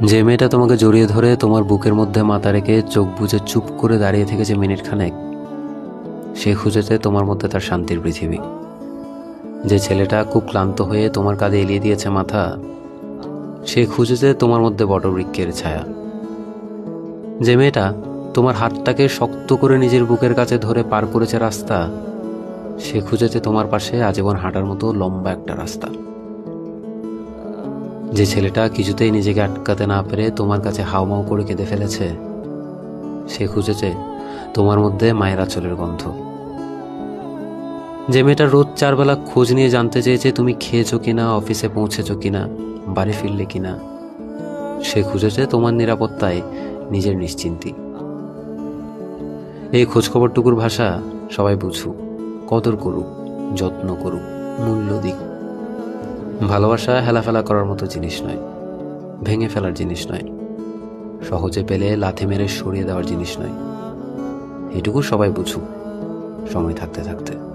যে মেয়েটা তোমাকে জড়িয়ে ধরে তোমার বুকের মধ্যে মাথা রেখে চোখ বুজে চুপ করে দাঁড়িয়ে থেকেছে মিনিট খানেক সে খুঁজেছে তোমার মধ্যে তার শান্তির পৃথিবী। যে ছেলেটা খুব ক্লান্ত হয়ে তোমার কাঁধে এলিয়ে দিয়েছে মাথা, সে খুঁজেছে তোমার মধ্যে বটবৃক্ষের ছায়া। যে মেয়েটা তোমার হাতটাকে শক্ত করে নিজের বুকের কাছে ধরে পার করেছে রাস্তা, সে খুঁজেছে তোমার পাশে আজীবন হাঁটার মতো লম্বা একটা রাস্তা। যে ছেলেটা কিছুতেই নিজেকে আটকাতে না পেরে তোমার কাছে হাউমাউ করে কেঁদে ফেলেছে, সে খুঁজেছে তোমার মধ্যে মায়ের আঁচলের গন্ধ। যে মেয়েটা রোজ চারবেলা খোঁজ নিয়ে জানতে চেয়েছে তুমি খেয়েছো কিনা, অফিসে পৌঁছেছো কিনা, বাড়ি ফিরলে কিনা, সে খুঁজেছে তোমার নিরাপত্তায় নিজের নিশ্চিন্তি। এই খোঁজখবরটুকুর ভাষা সবাই বুঝুক, কদর করুক, যত্ন করুক, মূল্য দিক। ভালোবাসা হেলাফেলা করার মতো জিনিস নয়। ভেঙে ফেলার জিনিস নয়। সহজে পেলে লাথি মেরে সরিয়ে দেওয়ার জিনিস নয়। এটুকু সবাই বুঝুক। সময় থাকতে থাকতে।